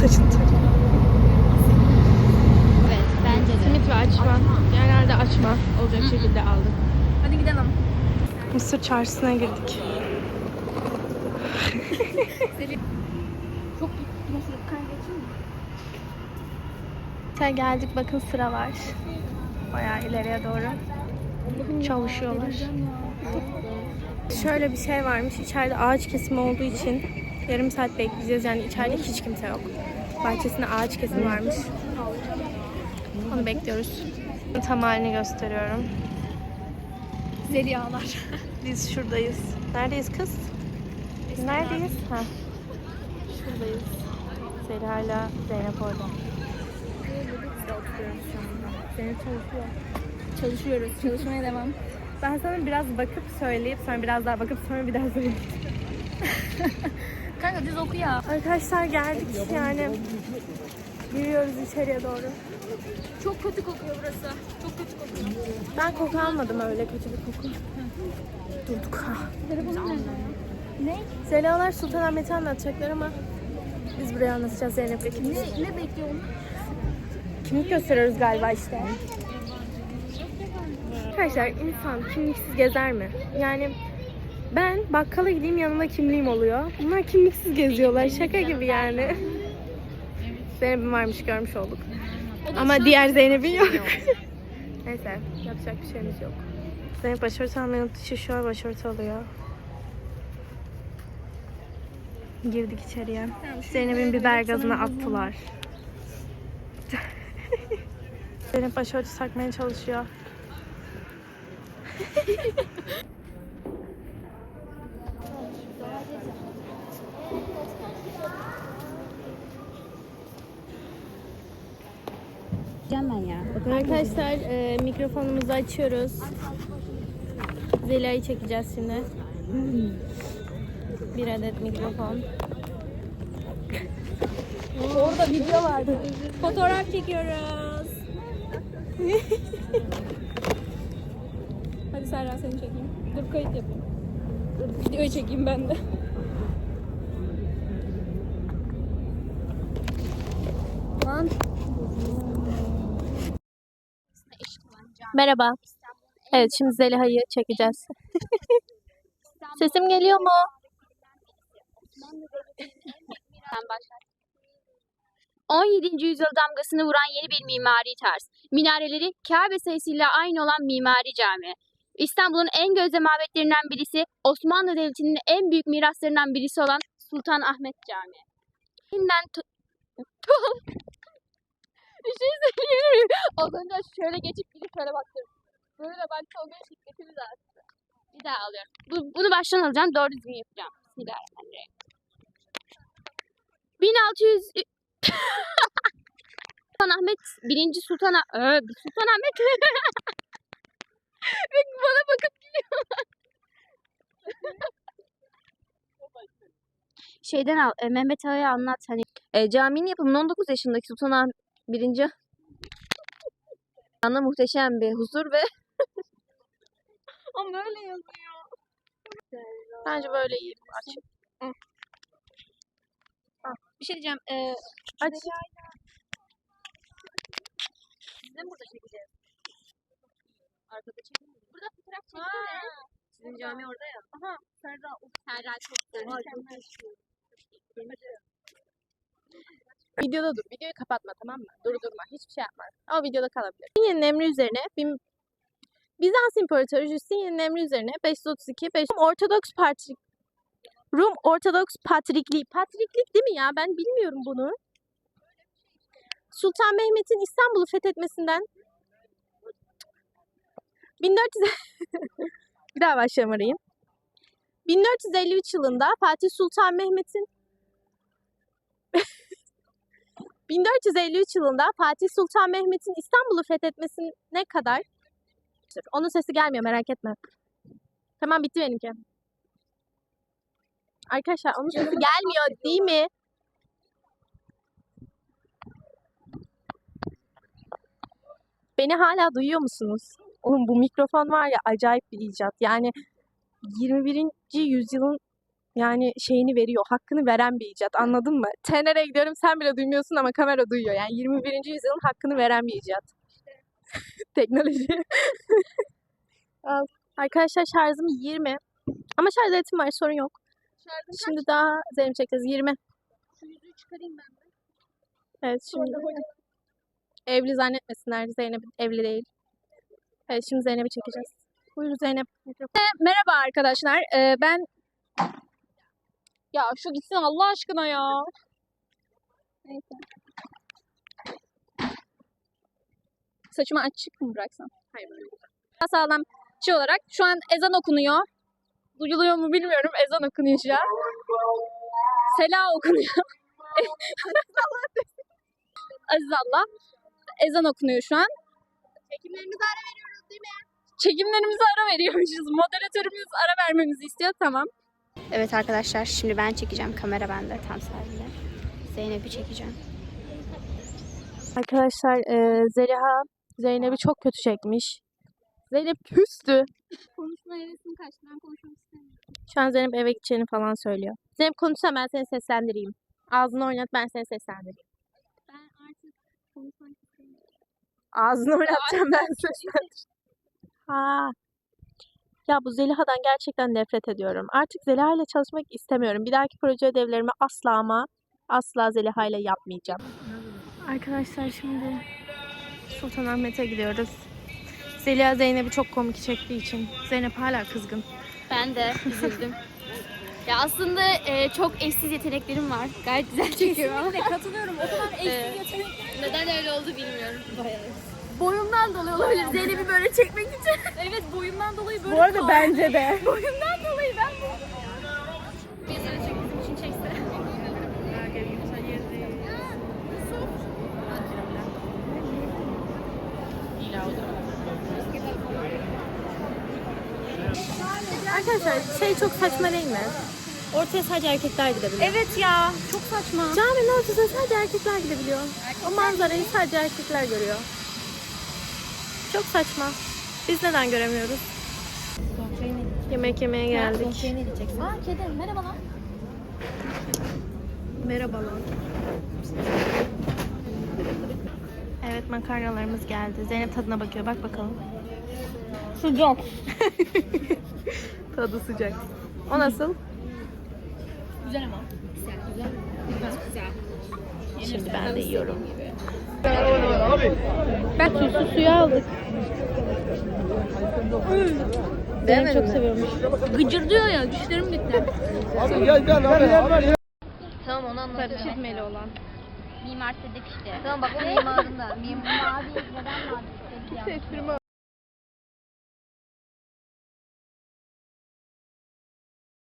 Senin saçın tır. Evet bence de. Simit ve açma. Genelde açma olacak şekilde aldık. Hadi gidelim. Mısır çarşısına girdik. Çok nasıl kaybedeceğim mi? Sen geldik bakın sıra var. Bayağı ileriye doğru. Çalışıyorlar. Şöyle bir şey varmış. İçeride ağaç kesimi olduğu için yarım saat bekleyeceğiz. Yani içeride hiç kimse yok. Bahçesinde ağaç kesimi varmış. Onu bekliyoruz. Tam halini gösteriyorum. Zelihalar. Biz şuradayız. Neredeyiz kız? Biz neredeyiz? Ha. Şuradayız. Zeliha'yla Zeynep orada. Zeynep çalışıyor. Çalışıyoruz. Çalışmaya devam. Ben sana biraz bakıp söyleyip sonra biraz daha bakıp sonra bir daha söyleyeyim. Kanka düz oku ya. Arkadaşlar geldik yani. Giriyoruz içeriye doğru. Çok kötü kokuyor burası. Çok kötü kokuyor. Ben koku almadım öyle kötü bir koku. Durduk ha. Ne? Zeliha'lar Sultanahmet'i anlatacaklar ama biz buraya anlatacağız ikimiz. Ne, ne bekliyorsun? Kimlik gösteriyoruz galiba işte. Arkadaşlar insan kimliksiz gezer mi? Yani ben bakkala gideyim yanımda kimliğim oluyor. Bunlar kimliksiz geziyorlar. Şaka gibi yani. Zeynep'in varmış görmüş olduk. Ama diğer Zeynep'in yok. Neyse yapacak bir şeyimiz yok. Zeynep başörtü almayı unuttu. Şu şu an başörtü alıyor. Girdik içeriye. Zeynep'in biber gazına attılar. Zeynep başörtü takmaya çalışıyor. Gideceğim ben ya. Arkadaşlar e, mikrofonumuzu açıyoruz. Zeliha'yı çekeceğiz şimdi. Bir adet mikrofon. Orada video vardı. Fotoğraf çekiyoruz. Hadi Serra seni çekeyim. Dur kayıt yapayım. Dur videoyu çekeyim ben de. Lan. Merhaba. Evet şimdi Zeliha'yı çekeceğiz. Sesim geliyor mu? Sen başla. 17. yüzyıl damgasını vuran yeni bir mimari tarz. Minareleri Kabe sayısıyla aynı olan mimari cami. İstanbul'un en gözde mabetlerinden birisi Osmanlı Devleti'nin en büyük miraslarından birisi olan Sultan Ahmet Camii. Yeniden şey söyleyeyim? Az önce şöyle geçip gidip şöyle baktım. Böyle baktı o gün şiddetimiz arttı. Bir daha alıyorum. Bu, bunu baştan alacağım. Doğru düzgün yapacağım. Bismillahirrahmanirrahim. 1600 Sultan Ahmet birinci Sultan Ah- Ee, Sultan Ahmet Ve bana bakıp gülüyorlar. Şeyden al, e, Mehmet Ağa'ya anlat hani. E, caminin yapımını 19 yaşındaki Sultan Ahmet birinci Ana muhteşem bir huzur ve Ama böyle yazıyor. Bence böyle iyi. Aç. Bir şey diyeceğim. E, Aç. De mi burada çekeceğiz? Arkada mi? Burada fotoğraf çeksene. sizin cami orada ya. Aha. Serra. Serra çok güzel. Videoda dur. Videoyu kapatma tamam mı? Durdurma. Hiçbir şey yapma. Ama videoda kalabilir. Justin'in emri üzerine. Bizans İmparatoru Justin'in emri üzerine 532 5 Ortodoks Patrik Rum Ortodoks Patrikliği. Patriklik değil mi ya? Ben bilmiyorum bunu. Sultan Mehmet'in İstanbul'u fethetmesinden 1400 Bir daha başlayalım arayayım. 1453 yılında Fatih Sultan Mehmet'in 1453 yılında Fatih Sultan Mehmet'in İstanbul'u fethetmesine kadar onun sesi gelmiyor merak etme. Tamam bitti benimki. Arkadaşlar onun sesi gelmiyor değil mi? Beni hala duyuyor musunuz? Oğlum bu mikrofon var ya acayip bir icat. Yani 21. yüzyılın Yani şeyini veriyor, hakkını veren bir icat. Anladın mı? TNR'ye gidiyorum sen bile duymuyorsun ama kamera duyuyor. Yani 21. yüzyılın hakkını veren bir icat. Teknoloji. Arkadaşlar şarjım 20. Ama şarj aletim var sorun yok. Şimdi daha Zeynep çekeceğiz 20. çıkarayım ben. Evet şimdi evli zannetmesinler Zeynep evli değil. Evet şimdi Zeynep'i çekeceğiz. Buyur Zeynep. Merhaba arkadaşlar. Ee, ben ya şu gitsin Allah aşkına ya. Neyse. Saçımı açık mı bıraksam? Hayır böyle. Sağlam şey olarak şu an ezan okunuyor. Duyuluyor mu bilmiyorum. Ezan okunuyor şu an. Sela okunuyor. Aziz Allah. Ezan okunuyor şu an. Çekimlerimize ara veriyoruz değil mi? Çekimlerimize ara veriyormuşuz. Moderatörümüz ara vermemizi istiyor. Tamam. Evet arkadaşlar şimdi ben çekeceğim. Kamera bende tam servile. Zeynep'i çekeceğim. Arkadaşlar eee Zeliha Zeynep'i çok kötü çekmiş. Zeynep küstü. Konuşma hevesim kaçtı. Ben konuşmak istemiyorum. Şu an Zeynep eve gideceğini falan söylüyor. Zeynep konuşsa ben seni seslendireyim. Ağzını oynat ben seni seslendireyim. Ben artık konuşmak istemiyorum. Ağzını oynatacağım ben seslendireyim. Ha. Ya bu Zeliha'dan gerçekten nefret ediyorum. Artık Zeliha ile çalışmak istemiyorum. Bir dahaki proje ödevlerimi asla ama asla Zeliha ile yapmayacağım. Arkadaşlar şimdi Sultanahmet'e gidiyoruz. Zeliha Zeynep'i çok komik çektiği için. Zeynep hala kızgın. Ben de üzüldüm. ya aslında e, çok eşsiz yeteneklerim var. Gayet güzel çekiyorum ama. katılıyorum. O kadar Ee, Neden öyle oldu bilmiyorum. Boyumdan dolayı olabilir. Zeynep'i böyle çekmek için. Evet boyumdan dolayı böyle Bu arada bence de. Boyumdan dolayı ben. Arkadaşlar şey çok saçma değil mi? Ortaya sadece erkekler gidebiliyor. Evet ya. Çok saçma. Caminin ortasına sadece erkekler gidebiliyor. O manzarayı sadece erkekler görüyor. Çok saçma. Biz neden göremiyoruz? Yemek yemeye geldik. Aa kedi merhaba lan. Merhabalar. Evet makarnalarımız geldi. Zeynep tadına bakıyor. Bak bakalım. Sıcak. Tadı sıcak. O nasıl? Güzel ama. Şimdi ben de yiyorum. Ben tuzlu suyu aldık. Ben çok seviyorum. Gıcırdıyor ya dişlerim bitti. Tamam onu anlatıyorum. Çizmeli olan. Mimar Sedik işte. Tamam bak o mimarında. Mimar. Mavi neden mavi? Esprimi